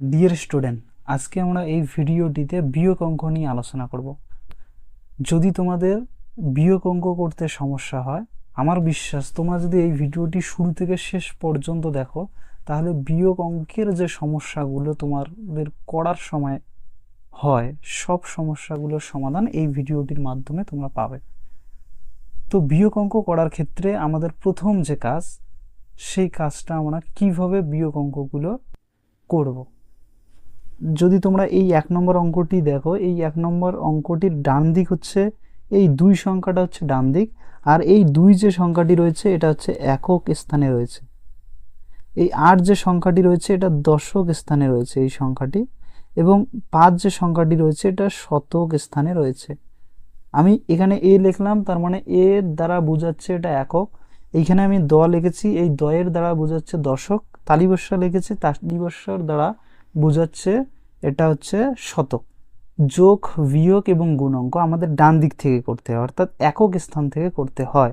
Dear student আজকে আমরা এই ভিডিওটিতে বিয়োগ অঙ্ক নিয়ে আলোচনা করব। যদি তোমাদের বিয়োগ অঙ্ক করতে সমস্যা হয়, আমার বিশ্বাস তোমরা যদি এই ভিডিওটি শুরু থেকে শেষ পর্যন্ত দেখো, তাহলে বিয়োগ অঙ্কের যে সমস্যাগুলো তোমাদের করার সময় হয়, সব সমস্যাগুলোর সমাধান এই ভিডিওটির মাধ্যমে তোমরা পাবে। তো বিয়োগ অঙ্ক করার ক্ষেত্রে আমাদের প্রথম যে কাজ, সেই কাজটা আমরা কীভাবে বিয়োগ অঙ্কগুলো করব? যদি তোমরা এই এক নম্বর অঙ্কটি দেখো, এই এক নম্বর অঙ্কটির ডান দিক হচ্ছে, এই দুই সংখ্যাটা হচ্ছে ডান দিক, আর এই দুই যে সংখ্যাটি রয়েছে, এটা হচ্ছে একক স্থানে রয়েছে। এই আট যে সংখ্যাটি রয়েছে, এটা দশক স্থানে রয়েছে এই সংখ্যাটি, এবং পাঁচ যে সংখ্যাটি রয়েছে, এটা শতক স্থানে রয়েছে। আমি এখানে এ লিখলাম, তার মানে এর দ্বারা বোঝাচ্ছে এটা একক। এইখানে আমি দ লিখেছি, এই দয়ের দ্বারা বোঝাচ্ছে দশক তালিবস্যা লিখেছি তালিবস্যার দ্বারা বোঝাচ্ছে এটা হচ্ছে শতক। যোগ, বিয়োগ এবং গুণ অঙ্ক আমাদের ডান দিক থেকে করতে হয়, অর্থাৎ একক স্থান থেকে করতে হয়।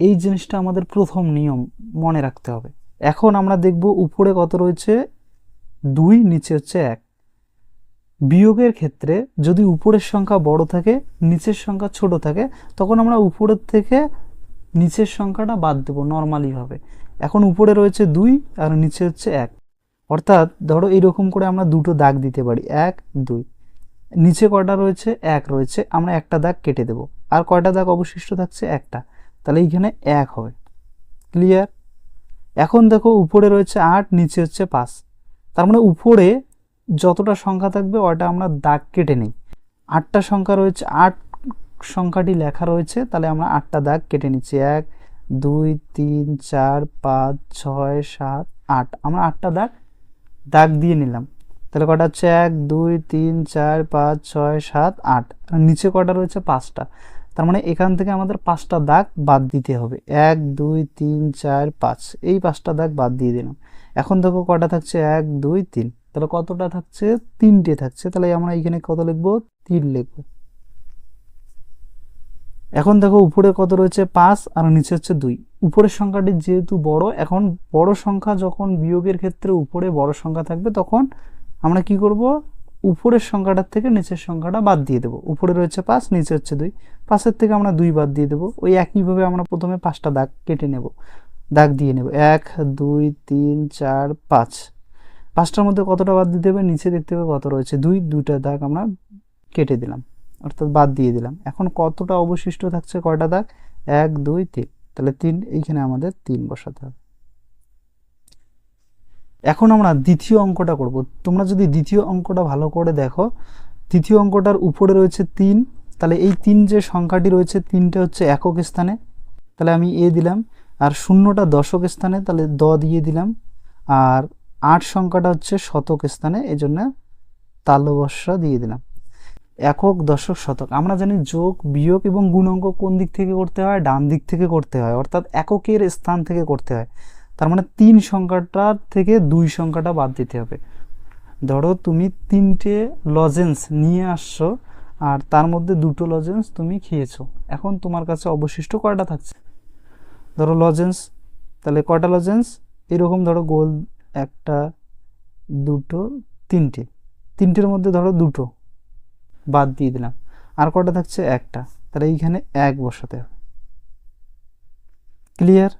এই জিনিসটা আমাদের প্রথম নিয়ম মনে রাখতে হবে। এখন আমরা দেখব উপরে কত রয়েছে? দুই, নিচে হচ্ছে এক। বিয়োগের ক্ষেত্রে যদি উপরের সংখ্যা বড় থাকে, নিচের সংখ্যা ছোট থাকে, তখন আমরা উপরের থেকে নিচের সংখ্যাটা বাদ দেবো নর্মালিভাবে এখন উপরে রয়েছে দুই আর নিচে হচ্ছে এক। অর্থাৎ ধরো এরকম করে আমরা দুটো দাগ দিতে পারি, এক, দুই। নিচে কটা রয়েছে? এক রয়েছে। আমরা একটা দাগ কেটে দেব। আর কয়টা দাগ অবশিষ্ট থাকছে? একটা। তাহলে এইখানে এক হবে ক্লিয়ার এখন দেখো উপরে রয়েছে আট, নিচে হচ্ছে পাঁচ। তার মানে উপরে যতটা সংখ্যা থাকবে ওটা আমরা দাগ কেটে নিই। আটটা সংখ্যা রয়েছে, আট সংখ্যাটি লেখা রয়েছে, তাহলে আমরা আটটা দাগ কেটে নিচ্ছি। এক, দুই, তিন, চার, পাঁচ, ছয়, সাত, আট। আমরা আটটা দাগ দাগ দিয়ে নিলাম। তাহলে কটা হচ্ছে? এক, দুই, তিন, চার, পাঁচ, ছয়, সাত, আট। নিচে কটা রয়েছে? পাঁচটা। তার মানে এখান থেকে আমাদের পাঁচটা দাগ বাদ দিতে হবে। এক, দুই, তিন, চার, পাঁচ। এই পাঁচটা দাগ বাদ দিয়ে দিলাম। এখন দেখো কটা থাকছে? এক, দুই, তিন। তাহলে কতটা থাকছে? তিনটে থাকছে। তাহলে আমরা এখানে কত লিখব? তিন লিখব। এখন দেখো উপরে কত রয়েছে? পাঁচ আর নিচে হচ্ছে দুই। উপরের সংখ্যাটি যেহেতু বড়, এখন বড় সংখ্যা যখন বিয়োগের ক্ষেত্রে উপরে বড় সংখ্যা থাকবে, তখন আমরা কি করব? উপরের সংখ্যাটার থেকে নিচের সংখ্যাটা বাদ দিয়ে দেবো। উপরে রয়েছে পাঁচ, নিচে হচ্ছে দুই। পাঁচের থেকে আমরা দুই বাদ দিয়ে দেবো। ওই একইভাবে আমরা প্রথমে পাঁচটা দাগ কেটে নেব। দাগ দিয়ে নেব। এক, দুই, তিন, চার, পাঁচ। পাঁচটার মধ্যে কতটা বাদ দিতে হবে? নিচে দেখতে হবে কত রয়েছে। দুই, দুইটা দাগ আমরা কেটে দিলাম। অর্থাৎ বাদ দিয়ে দিলাম। এখন কতটা অবশিষ্ট থাকছে কয়টা দাগ? এক, দুই, তিন। তাহলে তিন, এইখানে আমাদের তিন বসাতে হবে। এখন আমরা দ্বিতীয় অঙ্কটা করব। তোমরা যদি দ্বিতীয় অঙ্কটা ভালো করে দেখো দ্বিতীয় অঙ্কটার উপরে রয়েছে তিন। তাহলে এই তিন যে সংখ্যাটি রয়েছে, তিনটা হচ্ছে একক স্থানে। তাহলে আমি এ দিলাম, আর শূন্যটা দশক স্থানে, তাহলে দ দিয়ে দিলাম। আর আট সংখ্যাটা হচ্ছে শতক স্থানে এই জন্য তালবস্যা দিয়ে দিলাম। একক দশক শতক। আমরা জানি যোগ, বিয়োগ এবং গুণ অঙ্ক কোন দিক থেকে করতে হয়? ডান দিক থেকে করতে হয়। অর্থাৎ এককের স্থান থেকে করতে হয়। তার মানে তিন সংখ্যাটার থেকে দুই সংখ্যাটা বাদ দিতে হবে। ধরো তুমি তিনটে লজেন্স নিয়ে আসছো আর তার মধ্যে দুটো লজেন্স তুমি খেয়েছো। এখন তোমার কাছে অবশিষ্ট কয়টা থাকছে? ধরো লজেন্স তাহলে কয়টা লজেন্স এরকম ধরো গোল একটা, দুটো, তিনটে। তিনটের মধ্যে ধরো দুটো। বাদ দিয়ে দিলাম। আর কটা থাকছে? একটা। তাহলে এইখানে এক বসাতে হবে। ক্লিয়ার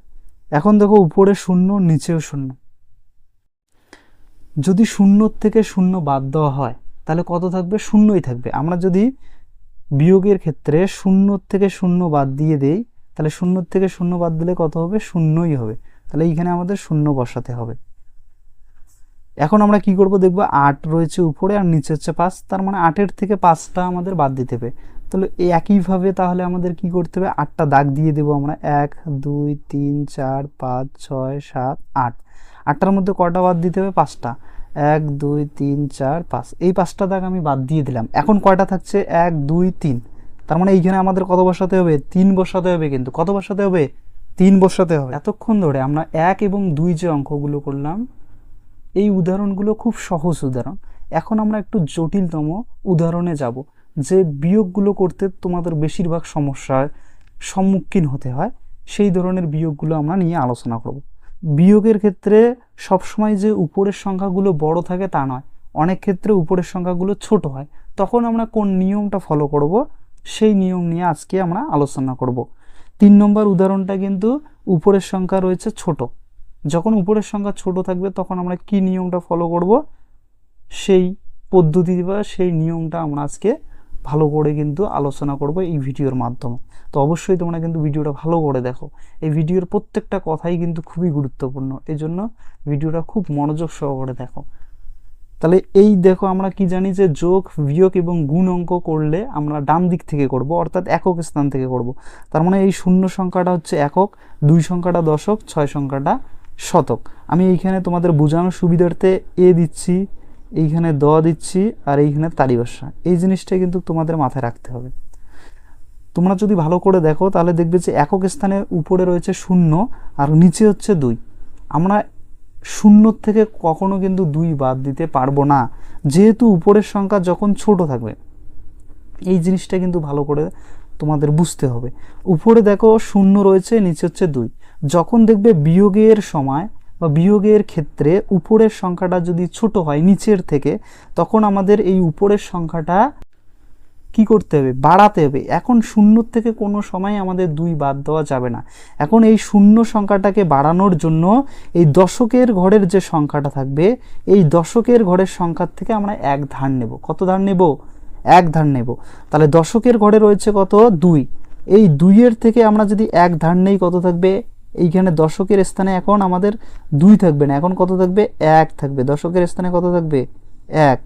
এখন দেখো উপরে শূন্য, নিচেও শূন্য। যদি শূন্যর থেকে শূন্য বাদ দেওয়া হয়, তাহলে কত থাকবে? শূন্যই থাকবে। আমরা যদি বিয়োগের ক্ষেত্রে শূন্যর থেকে শূন্য বাদ দিয়ে দেই, তাহলে শূন্যর থেকে শূন্য বাদ দিলে কত হবে? শূন্যই হবে। তাহলে এইখানে আমাদের শূন্য বসাতে হবে। এখন আমরা কি করব? দেখব আট রয়েছে উপরে আর নিচে হচ্ছে পাঁচ। তার মানে আটের থেকে পাঁচটা আমাদের বাদ দিতে হবে। তাহলে একইভাবে তাহলে আমাদের কি করতে হবে? আটটা দাগ দিয়ে দেবো আমরা। এক, দুই, তিন, চার, পাঁচ, ছয়, সাত, আট। আটটার মধ্যে কটা বাদ দিতে হবে? পাঁচটা। এক, দুই, তিন, চার, পাঁচ। এই পাঁচটা দাগ আমি বাদ দিয়ে দিলাম। এখন কয়টা থাকছে? এক, দুই, তিন। তার মানে এইখানে আমাদের কত বসাতে হবে? তিন বসাতে হবে কিন্তু। কত বসাতে হবে? তিন বসাতে হবে। এতক্ষণ ধরে আমরা এক এবং দুই যে অঙ্কগুলো করলাম এই উদাহরণগুলো খুব সহজ উদাহরণ। এখন আমরা একটু জটিলতম উদাহরণে যাব, যে বিয়োগগুলো করতে তোমাদের বেশিরভাগ সমস্যার সম্মুখীন হতে হয়, সেই ধরনের বিয়োগগুলো আমরা নিয়ে আলোচনা করব। বিয়োগের ক্ষেত্রে সবসময় যে উপরের সংখ্যাগুলো বড় থাকে তা নয়, অনেক ক্ষেত্রে উপরের সংখ্যাগুলো ছোট হয়। তখন আমরা কোন নিয়মটা ফলো করব, সেই নিয়ম নিয়ে আজকে আমরা আলোচনা করব। তিন নম্বর উদাহরণটা কিন্তু উপরের সংখ্যা রয়েছে ছোট। যখন উপরের সংখ্যা ছোট থাকবে, তখন আমরা কি নিয়মটা ফলো করব? সেই পদ্ধতি বা সেই নিয়মটা আমরা আজকে ভালো করে কিন্তু আলোচনা করব এই ভিডিওর মাধ্যমে। তো অবশ্যই তোমরা কিন্তু ভিডিওটা ভালো করে দেখো। এই ভিডিওর প্রত্যেকটা কথাই কিন্তু খুবই গুরুত্বপূর্ণ। এই জন্য ভিডিওটা খুব মনোযোগ সহকারে দেখো। তাহলে এই দেখো আমরা কি জানি যে যোগ, বিয়োগ এবং গুণ অঙ্ক করলে আমরা ডান দিক থেকে করব, অর্থাৎ একক স্থান থেকে করব। তার মানে এই শূন্য সংখ্যাটা হচ্ছে একক, দুই সংখ্যাটা দশক, ছয় সংখ্যাটা শতক। আমি এইখানে তোমাদের বোঝানোর সুবিধার্থে এ দিচ্ছি, এইখানে দ দিচ্ছি, আর এইখানে তালিবাসা এই জিনিসটা কিন্তু তোমাদের মাথায় রাখতে হবে। তোমরা যদি ভালো করে দেখো, তাহলে দেখবে যে একক স্থানে উপরে রয়েছে শূন্য, আর নিচে হচ্ছে দুই। আমরা শূন্য থেকে কখনো কিন্তু দুই বাদ দিতে পারব না। যেহেতু উপরের সংখ্যা যখন ছোট থাকবে, এই জিনিসটা কিন্তু ভালো করে তোমাদের বুঝতে হবে। উপরে দেখো শূন্য রয়েছে, নিচে হচ্ছে দুই। যখন দেখবে বিয়োগের সময় বা বিয়োগের ক্ষেত্রে উপরের সংখ্যাটা যদি ছোট হয়, নিচের থেকে, তখন আমাদের এই উপরের সংখ্যাটা কি করতে হবে? বাড়াতে হবে। এখন শূন্য থেকে কোনো সময় আমাদের দুই বাদ দেওয়া যাবে না। এখন এই শূন্য সংখ্যাটাকে বাড়ানোর জন্য এই দশকের ঘরের যে সংখ্যাটা থাকবে, এই দশকের ঘরের সংখ্যার থেকে আমরা এক ধার নেব। কত ধার নেব? এক ধার নেব। তাহলে দশকের ঘরে রয়েছে কত? দুই। এই দুইয়ের থেকে আমরা যদি এক ধার নেই, কত থাকবে? এইখানে দশকের স্থানে এখন আমাদের দুই থাকবে না। এখন কত থাকবে? এক থাকবে। দশকের স্থানে কত থাকবে? এক।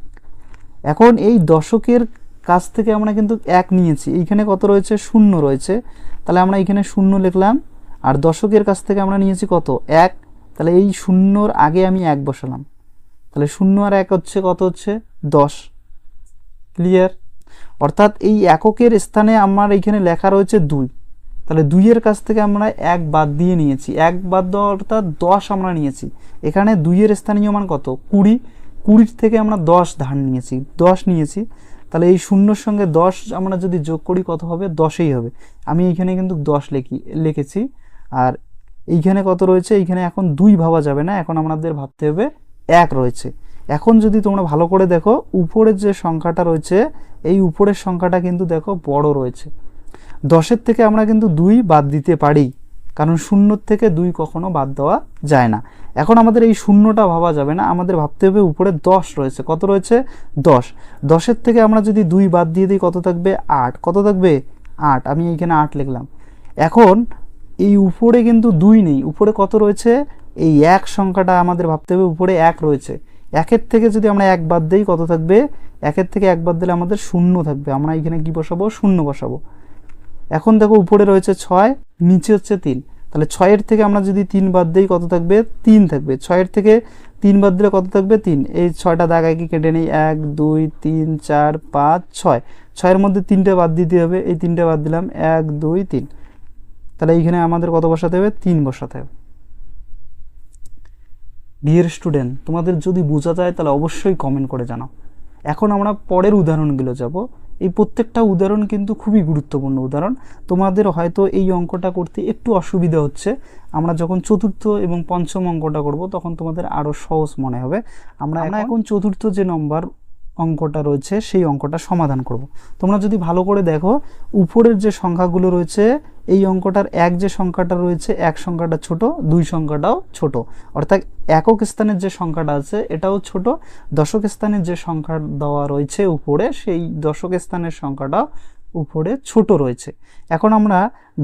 এখন এই দশকের কাছ থেকে আমরা কিন্তু এক নিয়েছি। এইখানে কত রয়েছে? শূন্য রয়েছে। তাহলে আমরা এইখানে শূন্য লিখলাম। আর দশকের কাছ থেকে আমরা নিয়েছি কত? এক। তাহলে এই শূন্যর আগে আমি এক বসালাম। তাহলে শূন্য আর এক হচ্ছে কত হচ্ছে? দশ। ক্লিয়ার অর্থাৎ এই এককের স্থানে আমার এইখানে লেখা রয়েছে দুই। তাহলে দুইয়ের কাছ থেকে আমরা এক বাদ দিয়ে নিয়েছি। এক বাদ দেওয়া অর্থাৎ দশ আমরা নিয়েছি। এখানে দুইয়ের স্থানীয় মান কত? কুড়ি। কুড়ির থেকে আমরা দশ ধার নিয়েছি। দশ নিয়েছি। তাহলে এই শূন্যর সঙ্গে দশ আমরা যদি যোগ করি কত হবে? দশেই হবে। আমি এইখানে কিন্তু দশ লিখি, লিখেছি। আর এইখানে কত রয়েছে? এইখানে এখন দুই ভাবা যাবে না। এখন আমাদের ভাবতে হবে এক রয়েছে। এখন যদি তোমরা ভালো করে দেখো, উপরের যে সংখ্যাটা রয়েছে, এই উপরের সংখ্যাটা কিন্তু দেখো বড় রয়েছে। দশের থেকে আমরা কিন্তু দুই বাদ দিতে পারি, কারণ শূন্যর থেকে দুই কখনো বাদ দেওয়া যায় না। এখন আমাদের এই শূন্যটা ভাবা যাবে না, আমাদের ভাবতে হবে উপরে দশ রয়েছে। কত রয়েছে? দশ। দশের থেকে আমরা যদি দুই বাদ দিয়ে দিই, কত থাকবে? আট। কত থাকবে? আট। আমি এইখানে আট লিখলাম। এখন এই উপরে কিন্তু দুই নেই। উপরে কত রয়েছে? এই এক সংখ্যাটা আমাদের ভাবতে হবে উপরে এক রয়েছে। একের থেকে যদি আমরা এক বাদ দিই, কত থাকবে? একের থেকে এক বাদ দিলে আমাদের শূন্য থাকবে। আমরা এখানে কি বসাবো? শূন্য বসাবো। এখন দেখো উপরে রয়েছে ছয়, নিচে হচ্ছে তিন। তাহলে ছয়ের থেকে আমরা যদি তিন বাদ দিই, কত থাকবে? তিন থাকবে। ছয়ের থেকে তিন বাদ দিলে কত থাকবে? তিন। এই ছয়টা দাগায় কি কেটে নেই। এক, দুই, তিন, চার, পাঁচ, ছয়। ছয়ের মধ্যে তিনটে বাদ দিতে হবে। এই তিনটে বাদ দিলাম। এক, দুই, তিন। তাহলে এইখানে আমাদের কত বসাতে হবে? তিন বসাতে হবে। ডিয়ার স্টুডেন্ট তোমাদের যদি বোঝা যায় তাহলে অবশ্যই কমেন্ট করে জানাও। এখন আমরা পরের উদাহরণগুলো যাব। এই প্রত্যেকটা উদাহরণ কিন্তু খুবই গুরুত্বপূর্ণ উদাহরণ। তোমাদের হয়তো এই অঙ্কটা করতে একটু অসুবিধা হচ্ছে। আমরা যখন চতুর্থ এবং পঞ্চম অঙ্কটা করব তখন তোমাদের আরও সহজ মনে হবে। আমরা আমরা এখন চতুর্থ যে নম্বর অঙ্কটা রয়েছে, সেই অঙ্কটা সমাধান করব। তোমরা যদি ভালো করে দেখো, উপরের যে সংখ্যাগুলো রয়েছে, এই অঙ্কটার এক যে সংখ্যাটা রয়েছে, এক সংখ্যাটা ছোট, দুই সংখ্যাটাও ছোট। অর্থাৎ একক স্থানের যে সংখ্যাটা আছে, এটাও ছোট। দশক স্থানের যে সংখ্যা দেওয়া রয়েছে উপরে, সেই দশক স্থানের সংখ্যাটাও উপরে ছোট রয়েছে। এখন আমরা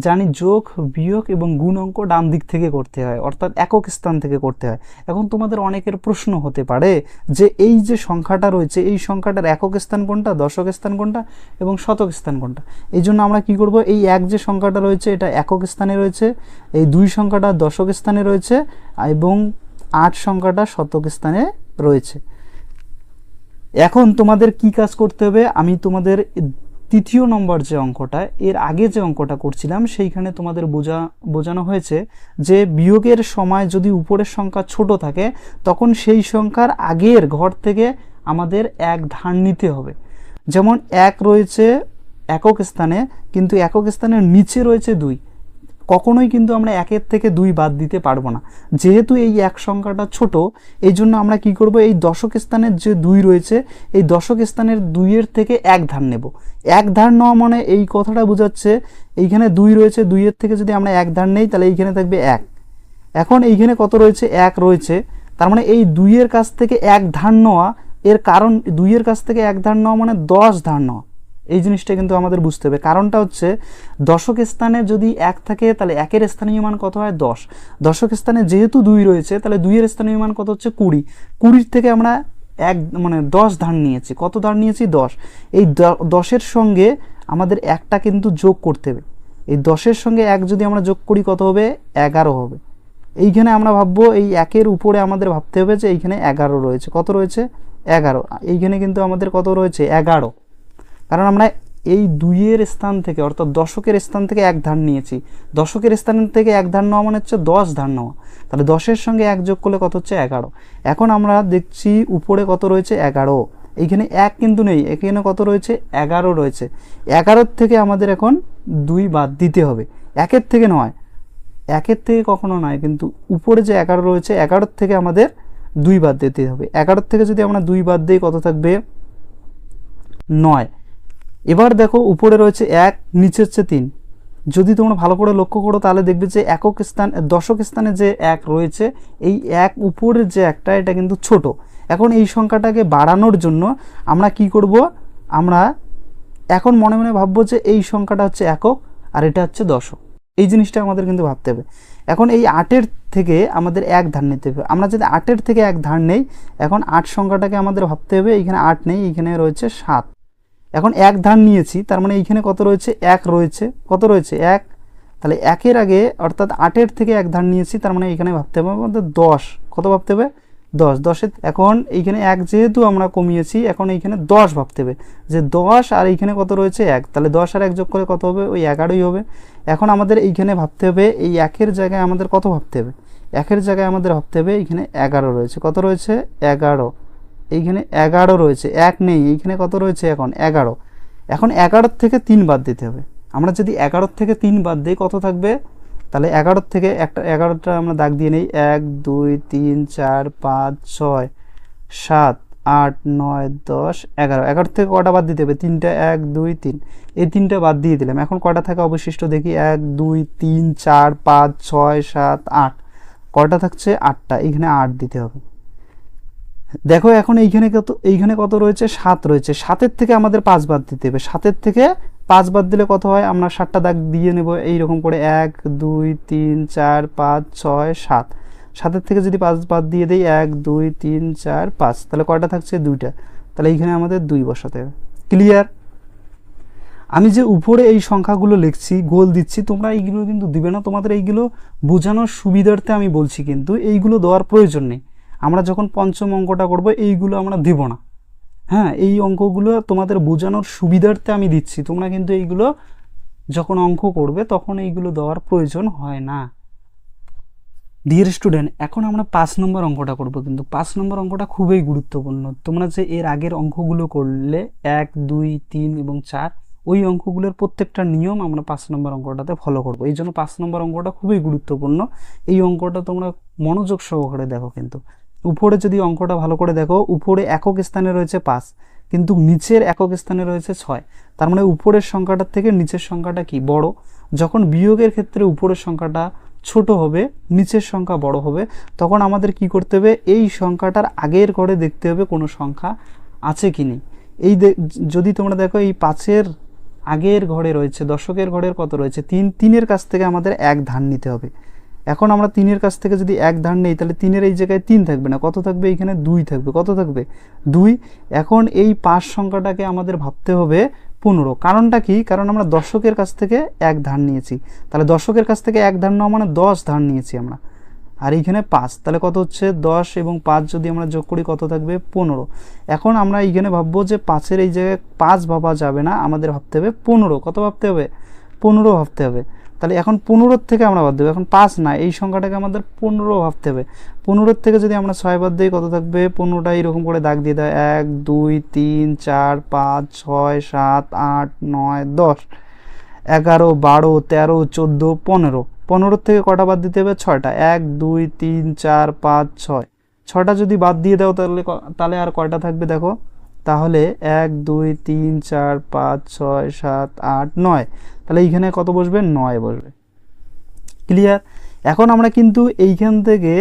জানি যোগ, বিয়োগ এবং গুণ অঙ্ক ডান দিক থেকে করতে হয়, অর্থাৎ একক স্থান থেকে করতে হয়। এখন তোমাদের অনেকের প্রশ্ন হতে পারে যে এই যে সংখ্যাটা রয়েছে, এই সংখ্যাটার একক স্থান কোনটা, দশক স্থান কোনটা এবং শতক স্থান কোনটা? এই জন্য আমরা কি করব? এই এক যে সংখ্যাটা রয়েছে, এটা একক স্থানে রয়েছে, এই দুই সংখ্যাটা দশক স্থানে রয়েছে এবং আট সংখ্যাটা শতক স্থানে রয়েছে। এখন তোমাদের কি কাজ করতে হবে? আমি তোমাদের তৃতীয় নম্বর যে অঙ্কটা, এর আগে যে অঙ্কটা করছিলাম, সেইখানে তোমাদের বোঝা, বোঝানো হয়েছে যে বিয়োগের সময় যদি উপরের সংখ্যা ছোট থাকে, তখন সেই সংখ্যার আগের ঘর থেকে আমাদের এক ধার নিতে হবে। যেমন এক রয়েছে একক স্থানে, কিন্তু একক স্থানের নিচে রয়েছে দুই। কখনোই কিন্তু আমরা একের থেকে দুই বাদ দিতে পারব না। যেহেতু এই এক সংখ্যাটা ছোট, এই জন্য আমরা কি করব? এই দশক স্থানের যে দুই রয়েছে, এই দশক স্থানের দুইয়ের থেকে এক ধার নেব। এক ধার নেওয়া মানে এই কথাটা বোঝাচ্ছে, এইখানে দুই রয়েছে, দুইয়ের থেকে যদি আমরা এক ধার নেই, তাহলে এইখানে থাকবে এক। এখন এইখানে কত রয়েছে? এক রয়েছে। তার মানে এই দুইয়ের কাছ থেকে এক ধার নেওয়া, এর কারণ দুইয়ের কাছ থেকে এক ধার নেওয়া মানে দশ ধার নেওয়া। এই জিনিসটা কিন্তু আমাদের বুঝতে হবে। কারণটা হচ্ছে, দশক স্থানে যদি এক থাকে, তাহলে একের স্থানীয় মান কত হয়? দশ। দশক স্থানে যেহেতু দুই রয়েছে, তাহলে দুইয়ের স্থানীয় মান কত হচ্ছে? কুড়ি। কুড়ির থেকে আমরা এক মানে দশ ধার নিয়েছি। কত ধার নিয়েছি? দশ। এই দশের সঙ্গে আমাদের একটা কিন্তু যোগ করতে হবে। এই দশের সঙ্গে এক যদি আমরা যোগ করি, কত হবে? এগারো হবে। এইখানে আমরা ভাববো, এই একের উপরে আমাদের ভাবতে হবে যে এইখানে এগারো রয়েছে। কত রয়েছে? এগারো। এইখানে কিন্তু আমাদের কত রয়েছে? এগারো। কারণ আমরা এই দুইয়ের স্থান থেকে, অর্থাৎ দশকের স্থান থেকে এক ধার নিয়েছি। দশকের স্থান থেকে এক ধার নেওয়া মানে হচ্ছে দশ ধার নেওয়া। তাহলে দশের সঙ্গে এক যোগ করলে কত হচ্ছে এগারো। এখন আমরা দেখছি উপরে কত রয়েছে এগারো। এইখানে এক কিন্তু নেই, এখানে কত রয়েছে এগারো রয়েছে। এগারোর থেকে আমাদের এখন দুই বাদ দিতে হবে। একের থেকে নয়। একের থেকে কখনো নয়, কিন্তু উপরে যে এগারো রয়েছে, এগারোর থেকে আমাদের দুই বাদ দিতে হবে। এগারোর থেকে যদি আমরা দুই বাদ দিই, কত থাকবে? নয়। এবার দেখো উপরে রয়েছে এক, নিচে হচ্ছে তিন। যদি তোমরা ভালো করে লক্ষ্য করো, তাহলে দেখবে যে একক স্থান, দশক স্থানে যে এক রয়েছে, এই এক উপরের যে একটা, এটা কিন্তু ছোট। এখন এই সংখ্যাটাকে বাড়ানোর জন্য আমরা কি করব? আমরা এখন মনে মনে ভাববো যে এই সংখ্যাটা হচ্ছে একক, আর এটা হচ্ছে দশক। এই জিনিসটা আমাদের কিন্তু ভাবতে হবে। এখন এই আটের থেকে আমাদের এক ধার নিতে হবে। আমরা যদি আটের থেকে এক ধার নেই, এখন আট সংখ্যাটাকে আমাদের ভাবতে হবে এইখানে আট নেই এইখানে রয়েছে সাত। এখন এক ধার নিয়েছি, তার মানে এইখানে কত রয়েছে? এক রয়েছে। কত রয়েছে? এক। তাহলে একের আগে অর্থাৎ আটের থেকে এক ধার নিয়েছি, তার মানে এখানে ভাবতে হবে আমাদের দশ। কত ভাবতে হবে? দশ। দশের এখন এইখানে এক যেহেতু আমরা কমিয়েছি, এখন এইখানে দশ ভাবতে হবে। যে দশ আর এইখানে কত রয়েছে? এক। তাহলে দশ আর এক যোগ করে কত হবে? ওই এগারোই হবে। এখন আমাদের এইখানে ভাবতে হবে, এই একের জায়গায় আমাদের কত ভাবতে হবে? একের জায়গায় আমাদের ভাবতে হবে, এইখানে এগারো রয়েছে। কত রয়েছে? এগারো। এইখানে এগারো রয়েছে, এক নেই, এইখানে কত রয়েছে এখন? এগারো। এখন এগারোর থেকে তিন বাদ দিতে হবে। আমরা যদি এগারোর থেকে তিন বাদ দিই, কত থাকবে? তাহলে এগারোর থেকে একটা, এগারোটা আমরা দাগ দিয়ে নিই, এক, দুই, তিন, চার, পাঁচ, ছয়, সাত, আট, নয়, দশ, এগারো। এগারো থেকে কটা বাদ দিতে হবে? তিনটা, এক, দুই, তিন। এই তিনটা বাদ দিয়ে দিলাম। এখন কটা থাকে অবশিষ্ট দেখি, এক, দুই, তিন, চার, পাঁচ, ছয়, সাত, আট। কটা থাকছে? আটটা। এখানে আট দিতে হবে। দেখো এখন এইখানে কত এইখানে কত রয়েছে? সাত রয়েছে। সাতের থেকে আমাদের পাঁচ বাদ দিতে হবে। সাতের থেকে পাঁচ বাদ দিলে কত হয়? আমরা সাতটা দাগ দিয়ে নেব। এইরকম করে এক, দুই, তিন, চার, পাঁচ, ছয়, সাত। সাতের থেকে যদি পাঁচ বাদ দিয়ে দিই, এক, দুই, তিন, চার, পাঁচ, তাহলে কয়টা থাকছে? দুইটা। তাহলে এইখানে আমাদের দুই বসাতে হবে। ক্লিয়ার আমি যে উপরে এই সংখ্যাগুলো লিখছি, গোল দিচ্ছি, তোমরা এইগুলো কিন্তু দিবে না। তোমাদের এইগুলো বোঝানোর সুবিধার্থে আমি বলছি, কিন্তু এইগুলো দেওয়ার প্রয়োজন নেই। আমরা যখন পঞ্চম অঙ্কটা করব, এইগুলো আমরা দেব না। হ্যাঁ এই অঙ্কগুলো তোমাদের বোঝানোর সুবিধার্থে আমি দিচ্ছি। তোমরা কিন্তু এইগুলো যখন অঙ্ক করবে, তখন এইগুলো দেওয়ার প্রয়োজন হয় না। ডিয়ার স্টুডেন্ট এখন আমরা পাঁচ নম্বর অঙ্কটা করব কিন্তু। পাঁচ নম্বর অঙ্কটা খুবই গুরুত্বপূর্ণ। তোমরা যে এর আগের অঙ্কগুলো করলে, এক, দুই, তিন এবং চার, ওই অঙ্কগুলোর প্রত্যেকটা নিয়ম আমরা পাঁচ নম্বর অঙ্কটাতে ফলো করব। এই জন্য পাঁচ নম্বর অঙ্কটা খুবই গুরুত্বপূর্ণ। এই অঙ্কটা তোমরা মনোযোগ সহকারে দেখো কিন্তু। উপরে যদি অঙ্কটা ভালো করে দেখো, উপরে একক স্থানে রয়েছে পাঁচ, কিন্তু নিচের একক স্থানে রয়েছে ছয়। তার মানে উপরের সংখ্যাটার থেকে নিচের সংখ্যাটা কি? বড়। যখন বিয়োগের ক্ষেত্রে উপরের সংখ্যাটা ছোট হবে, নিচের সংখ্যা বড় হবে, তখন আমাদের কি করতে হবে? এই সংখ্যাটার আগের ঘরে দেখতে হবে কোনো সংখ্যা আছে কি নেই। এই যদি তোমরা দেখো, এই পাঁচের আগের ঘরে রয়েছে, দশকের ঘরের কত রয়েছে? তিন, তিনের কাছ থেকে আমাদের এক ধান নিতে হবে। এখন আমরা তিনের কাছ থেকে যদি এক ধার নেই, তাহলে তিনের এই জায়গায় তিন থাকবে না। কত থাকবে? এখানে দুই থাকবে। কত থাকবে? দুই। এখন এই পাঁচ সংখ্যাটাকে আমাদের ভাবতে হবে পনেরো। কারণটা কি? কারণ আমরা দর্শকের কাছ থেকে এক ধার নিয়েছি। তাহলে দর্শকের কাছ থেকে এক ধার নেওয়া মানে দশ ধার নিয়েছি আমরা। আর এইখানে পাঁচ। তাহলে কত হচ্ছে? দশ এবং পাঁচ যদি আমরা যোগ করি, কত থাকবে? পনেরো। এখন আমরা এইখানে ভাববো যে পাঁচের এই জায়গায় পাঁচ ভাবা যাবে না। আমাদের ভাবতে হবে পনেরো। কত ভাবতে হবে? পনেরো ভাবতে হবে। তাহলে এখন পনেরোর থেকে আমরা বাদ দেবো। এখন পাঁচ না, এই সংখ্যাটাকে আমাদের পনেরো ভাবতে হবে। পনেরোর থেকে যদি আমরা ছয় বাদ দিই, কত থাকবে? পনেরোটা এরকম করে দাগ দিয়ে দেয়। এক, দুই, তিন, চার, পাঁচ, ছয়, সাত, আট, নয়, দশ। এগারো, বারো, তেরো, চোদ্দ, পনেরো। পনেরোর থেকে কটা বাদ দিতে হবে? ছয়টা। এক, দুই, তিন, চার, পাঁচ, ছয়। ছটা যদি বাদ দিয়ে দাও তাহলে তাহলে আর কয়টা থাকবে দেখো? তাহলে এক, দুই, তিন, চার, পাঁচ, ছয়, সাত, আট, নয়। তাহলে এইখানে কত বসবে? নয় বসবে। ক্লিয়ার এখন আমরা কিন্তু এইখান থেকে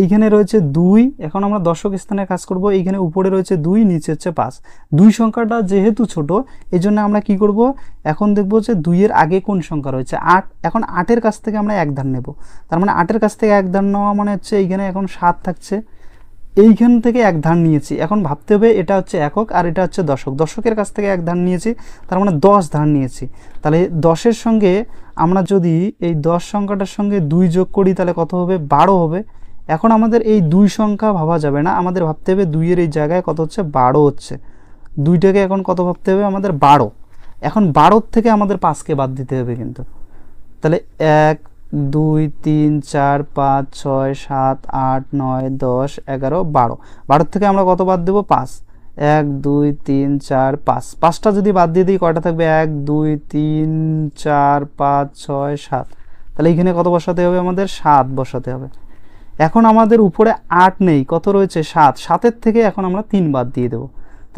এইখানে রয়েছে দুই, এখন আমরা দর্শক স্থানে কাজ করব, এইখানে উপরে রয়েছে দুই, নিচে হচ্ছে পাঁচ। দুই সংখ্যাটা যেহেতু ছোট এই জন্য আমরা কি করব? এখন দেখব যে দুইয়ের আগে কোন সংখ্যা রয়েছে? আট। এখন আটের কাছ থেকে আমরা এক ধান নেব। তার মানে আটের কাছ থেকে এক ধান নেওয়া মানে হচ্ছে এইখানে এখন সাত থাকছে। এইখান থেকে এক ধান নিয়েছি। এখন ভাবতে হবে এটা হচ্ছে একক আর এটা হচ্ছে দশক। দশকের কাছ থেকে এক ধান নিয়েছি, তার মানে দশ ধান নিয়েছি। তাহলে দশের সঙ্গে আমরা যদি এই দশ সংখ্যাটার সঙ্গে দুই যোগ করি, তাহলে কত হবে? বারো হবে। এখন আমাদের এই দুই সংখ্যা ভাবা যাবে না। আমাদের ভাবতে হবে দুইয়ের এই জায়গায় কত হচ্ছে? বারো হচ্ছে। দুইটাকে এখন কত ভাবতে হবে? আমাদের বারো। এখন বারোর থেকে আমাদের পাঁচকে বাদ দিতে হবে কিন্তু। তাহলে এক দুই, তিন, চার, পাঁচ, ছয়, সাত, আট, নয়, দশ, এগারো, বারো। বারোর থেকে আমরা কত বাদ দেবো? পাঁচ। এক, দুই, তিন, চার, পাঁচ। পাঁচটা যদি বাদ দিয়ে দিই, কয়টা থাকবে? এক, দুই, তিন, চার, পাঁচ, ছয়, সাত। তাহলে এইখানে কত বসাতে হবে আমাদের? সাত বসাতে হবে। এখন আমাদের উপরে আট নেই। কত রয়েছে? সাত। সাতের থেকে এখন আমরা তিন বাদ দিয়ে দেবো।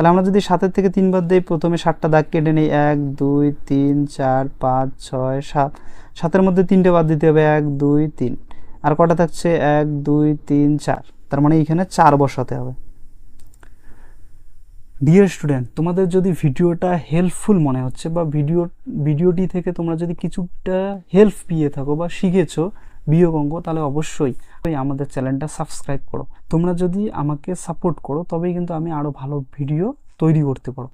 তাহলে আমরা যদি সাতের থেকে তিন বাদ দিই, প্রথমে সাতটা দাগ কেটে নিই, এক, দুই, তিন, চার, পাঁচ, ছয়, সাত। সাতের মধ্যে তিনটে বাদ দিতে হবে, এক, দুই, তিন। আর কটা থাকছে? এক, দুই, তিন, চার। তার মানে এইখানে চার বসাতে হবে। ডিয়ার স্টুডেন্ট তোমাদের যদি ভিডিওটা হেল্পফুল মনে হচ্ছে বা ভিডিও, ভিডিওটি থেকে তোমরা যদি কিছুটা হেল্প পেয়ে থাকো বা শিখেছো বিয়োগ অঙ্ক তাহলে অবশ্যই আমাদের চ্যানেলটা সাবস্ক্রাইব করো। তোমরা যদি আমাকে সাপোর্ট করো, তবেই কিন্তু আমি আরও ভালো ভিডিও তৈরি করতে পারো